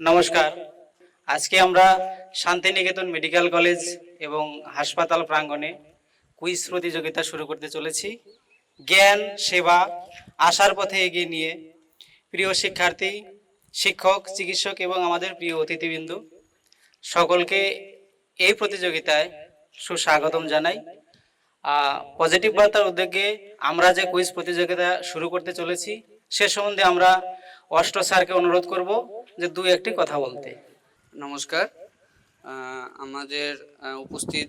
নমস্কার। আজকে আমরা শান্তিনিকেতন মেডিকেল কলেজ এবং হাসপাতাল প্রাঙ্গণে কুইজ প্রতিযোগিতা শুরু করতে চলেছি। জ্ঞান, সেবা আসার পথে এগিয়ে নিয়ে প্রিয় শিক্ষার্থী, শিক্ষক, চিকিৎসক এবং আমাদের প্রিয় অতিথিবৃন্দ, সকলকে এই প্রতিযোগিতায় সুস্বাগতম জানাই। পজিটিভ বার্তার উদ্যোগে আমরা যে কুইজ প্রতিযোগিতা শুরু করতে চলেছি, সে সম্বন্ধে আমরা অষ্ট স্যারকে অনুরোধ করব। যে দু একটি কথা বলতে। নমস্কার। আমাদের উপস্থিত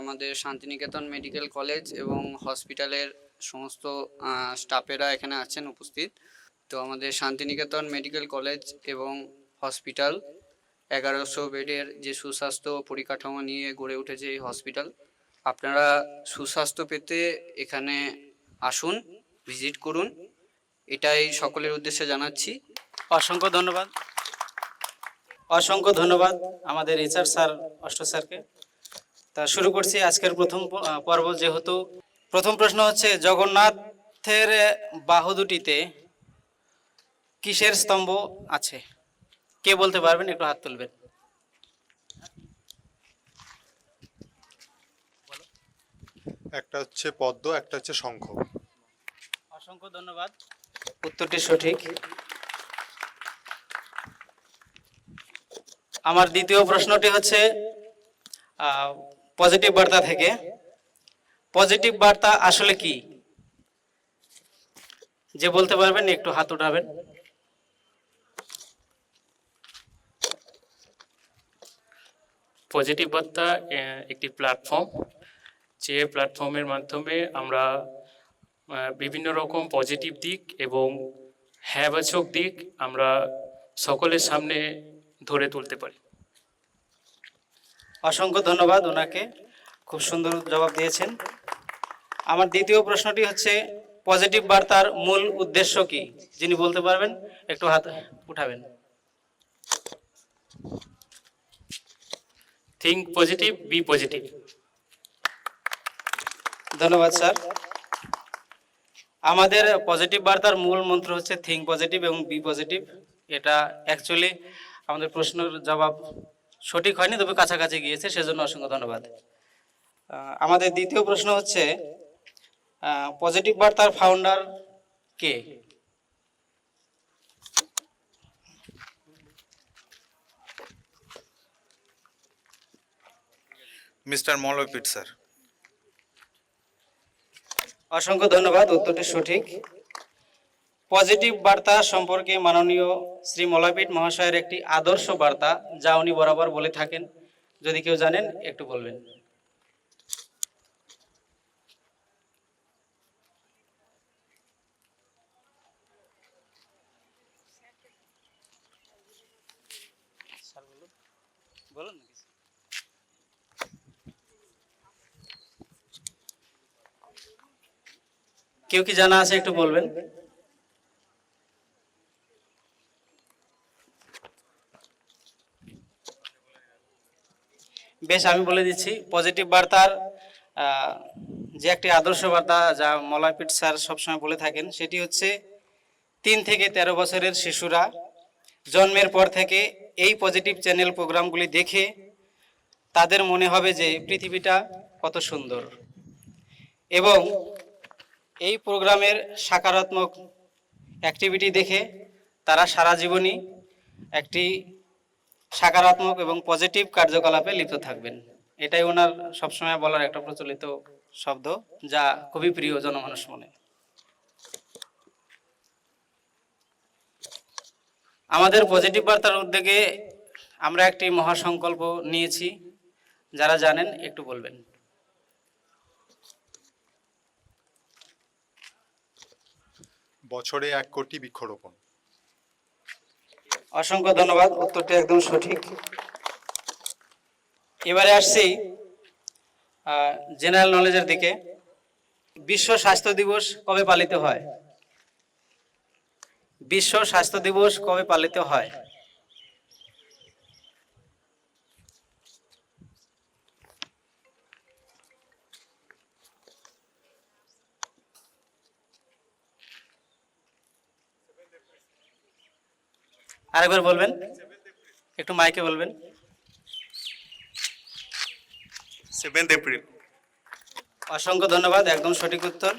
আমাদের শান্তিনিকেতন মেডিকেল কলেজ এবং হসপিটালের সমস্ত স্টাফেরা এখানে আছেন উপস্থিত। তো আমাদের শান্তিনিকেতন মেডিকেল কলেজ এবং হসপিটাল এগারোশো বেডের যে সুস্বাস্থ্য পরিকাঠামো নিয়ে গড়ে উঠেছে এই হসপিটাল আপনারা সুস্বাস্থ্য পেতে এখানে আসুন ভিজিট করুন। এটাই সকলের উদ্দেশ্যে জানাচ্ছি। অসংখ্য ধন্যবাদ। অসংখ্য ধন্যবাদ আমাদের এইচআর স্যার অষ্ট স্যারকে। তা শুরু করছি আজকের প্রথম পর্ব যেহেতু। প্রথম প্রশ্ন হচ্ছে জগন্নাথের বাহু দুটিতে কিসের স্তম্ভ আছে? কে বলতে পারবেন? একটু হাত তুলবেন। একটা হচ্ছে পদ্ম একটা হচ্ছে শঙ্খ। অসংখ্য ধন্যবাদ। উত্তরটি সঠিক। আমার দ্বিতীয় প্রশ্নটি হচ্ছে পজিটিভ বার্তা থেকে। পজিটিভ বার্তা আসলে কি? যে বলতে পারবেন, একটু হাত উঠাবেন। পজিটিভ বার্তা একটি প্ল্যাটফর্ম যে প্ল্যাটফর্মের মাধ্যমে আমরা বিভিন্ন রকম পজিটিভ দিক এবং হ্যাবাচক দিক আমরা সকলের সামনে ধরে তুলতে পারি। অসংখ্য ধন্যবাদ ওনাকে। খুব সুন্দর জবাব দিয়েছেন। আমার দ্বিতীয় প্রশ্নটি হচ্ছে পজিটিভ বার্তার মূল উদ্দেশ্য কি? যিনি বলতে পারবেন একটু হাত উঠাবেন। থিঙ্ক পজিটিভ বি পজিটিভ ধন্যবাদ স্যার। আমাদের পজিটিভ বার্তার মূল মন্ত্র হচ্ছে থিঙ্ক পজিটিভ এবং বি পজিটিভ এটা অ্যাকচুয়ালি আমাদের প্রশ্নের জবাব সঠিক হয়নি তবে কাছাকাছি গিয়েছে সেজন্য অসংখ্য ধন্যবাদ। আমাদের দ্বিতীয় প্রশ্ন হচ্ছে পজিটিভ বার্তার ফাউন্ডার কে? মিস্টার মলয়পীঠ স্যার অসংখ্য ধন্যবাদ উত্তরটি সঠিক। পজিটিভ বার্তা সম্পর্কে মাননীয় শ্রী মলাপীঠ মহাশয়ের একটি আদর্শ বার্তা, যা উনি বরাবর বলে থাকেন। যদি কেউ জানেন, একটু বলবেন। কেউ কি জানা আছে, একটু বলবেন? বেশ, আমি বলে দিচ্ছি পজিটিভ বার্তার যে একটি আদর্শ বার্তা যা মলয়পীঠ স্যার সবসময় বলে থাকেন, সেটি হচ্ছে তিন থেকে তেরো বছরের শিশুরা জন্মের পর থেকে এই পজিটিভ চ্যানেল প্রোগ্রামগুলি দেখে তাদের মনে হবে যে পৃথিবীটা কত সুন্দর। এবং এই প্রোগ্রামের সাকারাত্মক অ্যাক্টিভিটি দেখে তারা সারা জীবনই একটি সাকারাত্মক এবং পজিটিভ কার্যকলাপে লিপ্ত থাকবেন। এটাই ওনার সবসময় বলার একটা প্রচলিত শব্দ, যা খুবই প্রিয় জনমানুষ মনে। আমাদের পজিটিভ বার্তার উদ্যোগে আমরা একটি মহাসংকল্প নিয়েছি। যারা জানেন, একটু বলবেন। বছরে এক কোটি বৃক্ষরোপণ। অসংখ্য ধন্যবাদ, উত্তরটি একদম সঠিক। এবারে আসছি জেনারেল নলেজের দিকে। বিশ্ব স্বাস্থ্য দিবস কবে পালিত হয়? বিশ্ব স্বাস্থ্য দিবস কবে পালিত হয়? আরেকবার বলবেন? একটু মাইকে বলবেন। Seventh April. অসংখ্য ধন্যবাদ একদম সঠিক উত্তর।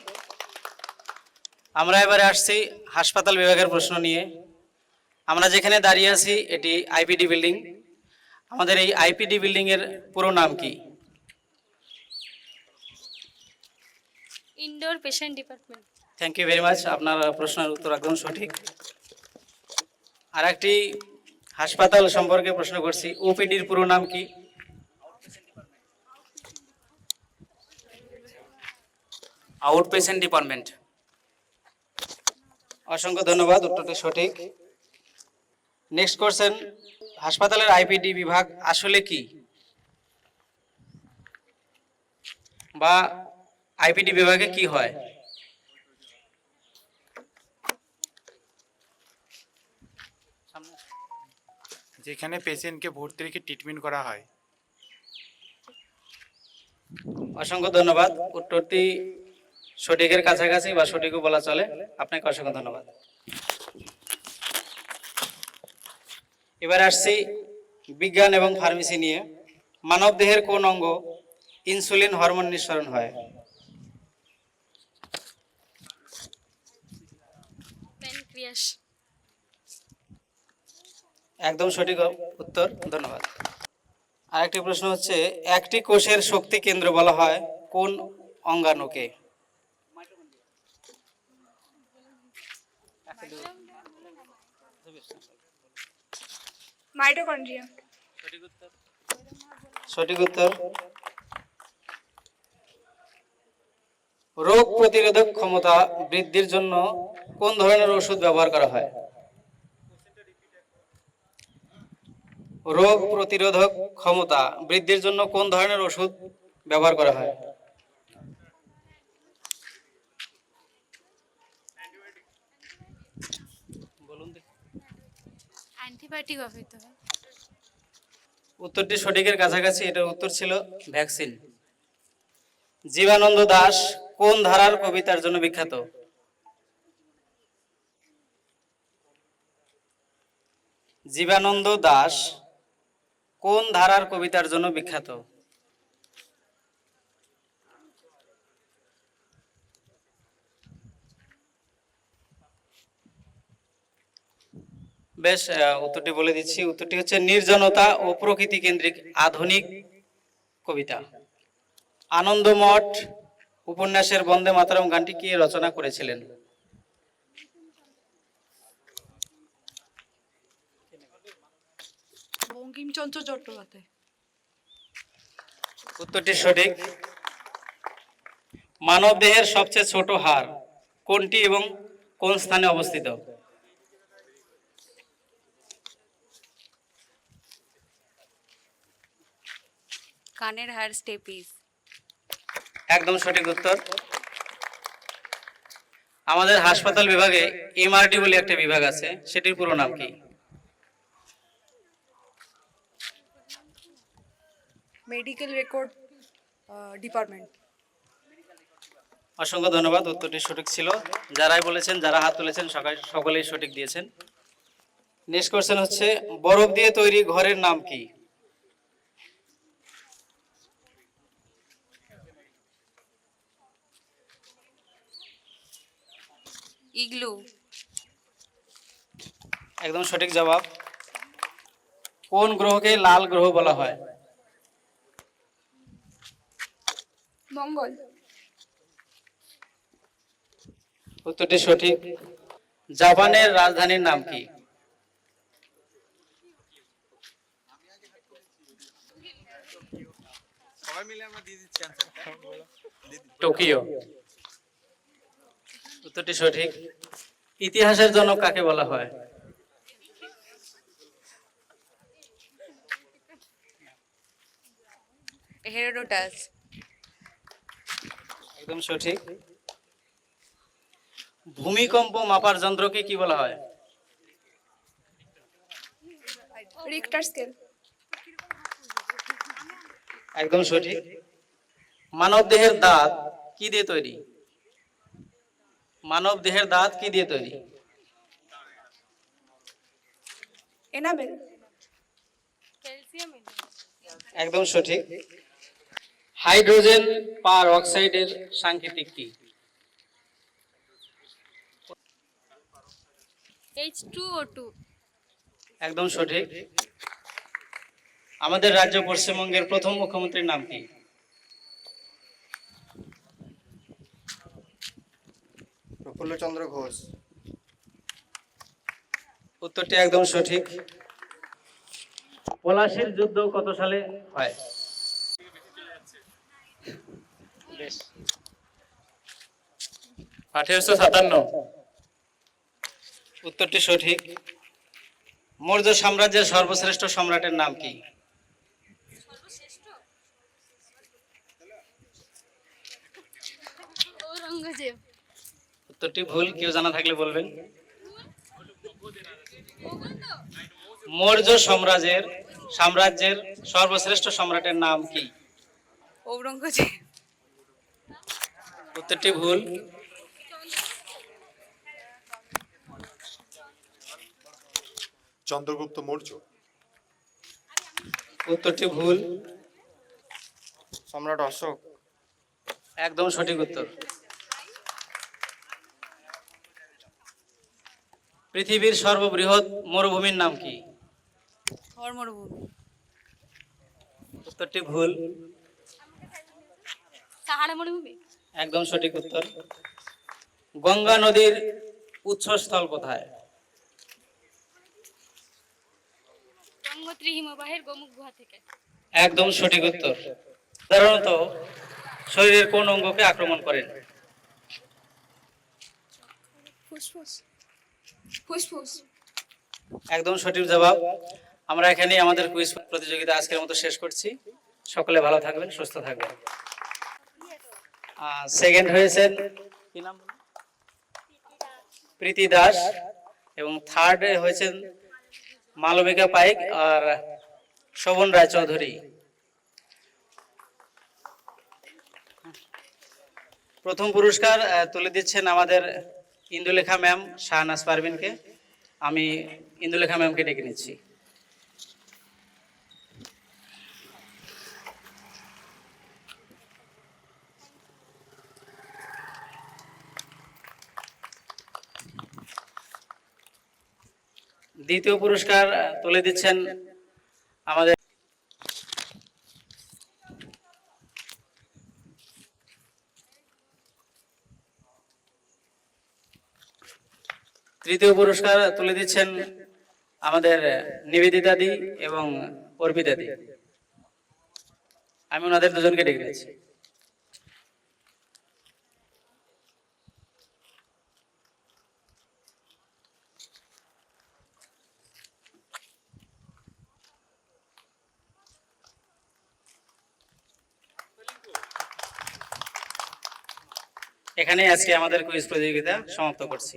আমরা এবারে আসছি হাসপাতাল বিভাগের প্রশ্ন নিয়ে। আমরা যেখানে দাঁড়িয়ে আছি এটি আইপিডি বিল্ডিং। আমাদের এই আইপিডি বিল্ডিং এর পুরো নাম কি? Indoor patient department. Thank you very much আপনার প্রশ্নের উত্তর একদম সঠিক। আর একটি হাসপাতাল সম্পর্কে প্রশ্ন করছি। ওপিডির পুরো নাম কি? Out patient department. অসংখ্য ধন্যবাদ উত্তরটি সঠিক। নেক্সট কোশ্চেন হাসপাতালের আইপিডি বিভাগ আসলে কি? বা আইপিডি বিভাগে কি হয়? যেখানে পেশেন্টকে ভর্তি রেখে ট্রিটমেন্ট করা হয়। অসংখ্য ধন্যবাদ। উত্তরটি সঠিকের কাছাকাছি বা সঠিকও বলা চলে। আপনাকে অসংখ্য ধন্যবাদ। এবার আসছি বিজ্ঞান এবং ফার্মেসি নিয়ে। মানব দেহের কোন অঙ্গ ইনসুলিন হরমোন নিঃসরণ হয়? প্যানক্রিয়াস একদম সঠিক উত্তর ধন্যবাদ। আরেকটি প্রশ্ন হচ্ছে একটি কোষের শক্তি কেন্দ্র বলা হয় কোন অঙ্গাণুকে? মাইটোকন্ড্রিয়া। সঠিক উত্তর। রোগ প্রতিরোধক ক্ষমতা বৃদ্ধির জন্য কোন ধরনের ওষুধ ব্যবহার করা হয়? রোগ প্রতিরোধক ক্ষমতা বৃদ্ধির জন্য কোন ধরনের ওষুধ ব্যবহার করা হয়? বলুন অ্যান্টিবায়োটিক ব্যবহৃত হয়। উত্তরটি সঠিকের কাছাকাছি এটার উত্তর ছিল ভ্যাকসিন। জীবানন্দ দাস কোন ধারার কবিতার জন্য বিখ্যাত? জীবানন্দ দাস কোন ধারার কবিতার জন্য বিখ্যাত? বেশ উত্তরটি বলে দিচ্ছি। উত্তরটি হচ্ছে, নির্জনতা ও প্রকৃতি কেন্দ্রিক আধুনিক কবিতা। আনন্দমঠ উপন্যাসের বন্দে মাতরম গানটি কে রচনা করেছিলেন? বঙ্কিমচন্দ্র চট্টোপাধ্যায়। উত্তরটি সঠিক। মানব দেহের সবচেয়ে ছোট হাড় কোনটি এবং কোন স্থানে অবস্থিত? কানের হায়ার স্টেপিস। একদম সঠিক উত্তর। আমাদের হাসপাতাল বিভাগে এমআরটি বলে একটা বিভাগ আছে সেটির পুরো নাম কি? Medical record department. অসংখ্য ধন্যবাদ উত্তরটি সঠিক ছিল। যারাই বলেছেন যারা হাত তুলেছেন সকাল সকলেই সঠিক দিয়েছেন। নেক্সট কোশ্চেন হচ্ছে বরফ দিয়ে তৈরি ঘরের নাম কি? ইগলু। একদম সঠিক জবাব। কোন গ্রহকে লাল গ্রহ বলা হয়? মঙ্গল। উত্তরটি সঠিক। জাপানের রাজধানীর নাম কি? টোকিও। উত্তরটি সঠিক। ইতিহাসের জনক কাকে বলা হয়? হেরোডোটাস। একদম সঠিক। ভূমিকম্প মাপার যন্ত্রকে কি বলা হয়? রিক্টার স্কেল একদম সঠিক। মানব দেহের দাঁত কি দিয়ে তৈরি? মানব দেহের দাঁত কি দিয়ে তৈরি? এনাবেল একদম সঠিক। হাইড্রোজেন পার অক্সাইডের সাংকেতিক কি? এইচ টু ও টু একদম সঠিক। আমাদের রাজ্য পশ্চিমবঙ্গের প্রথম মুখ্যমন্ত্রীর নাম কি? প্রফুল্লচন্দ্র ঘোষ। উত্তরটি একদম সঠিক। পলাশির যুদ্ধ কত সালে হয় বেশ আঠেরোশো সাতান্ন। উত্তরটি সঠিক। মৌর্য সাম্রাজ্যের সর্বশ্রেষ্ঠ সম্রাটের নাম কি? উত্তরটি ভুল কেউ জানা থাকলে বলবেন। মৌর্য সাম্রাজ্যের সাম্রাজ্যের সর্বশ্রেষ্ঠ সম্রাটের নাম কি? ঔরঙ্গজেব। উত্তরটি ভুল। চন্দ্রগুপ্ত মৌর্য। উত্তরটি ভুল। সম্রাট অশোক। একদম সঠিক উত্তর। পৃথিবীর সর্ববৃহৎ মরুভূমির নাম কি? থর মরুভূমি। উত্তরটি ভুল। সাহারা মরুভূমি? একদম সঠিক উত্তর। গঙ্গা নদীর উৎসস্থল কোথায়? গঙ্গোত্রী হিমবাহের গোমুখ গুহা থেকে। একদম সঠিক উত্তর। সাধারণত শরীরের কোন অঙ্গকে আক্রমণ করেন? ফুসফুস। ফুসফুস। একদম সঠিক জবাব। আমরা এখানে আমাদের কুইজ প্রতিযোগিতা আজকের মতো শেষ করছি। সকলে ভালো থাকবেন সুস্থ থাকবেন। সেকেন্ড হয়েছেন প্রীতি দাস এবং থার্ড হয়েছেন মালবিকা পাইক আর শোভন রায়চৌধুরী। প্রথম পুরস্কার তুলে দিচ্ছেন আমাদের ইন্দুলেখা ম্যাম, শাহনাজ পারভিনকে। আমি ইন্দুলেখা ম্যামকে ডেকে নিচ্ছি। দ্বিতীয় পুরস্কার তুলে দিচ্ছেন আমাদের তৃতীয় পুরস্কার তুলে দিচ্ছেন আমাদের নিবেদিতাদি এবং অর্পিতাদি আমি ওনাদের দুজনকে ডেকে নিচ্ছি। এখানে আজকে আমাদের কুইজ প্রতিযোগিতা সমাপ্ত করছি।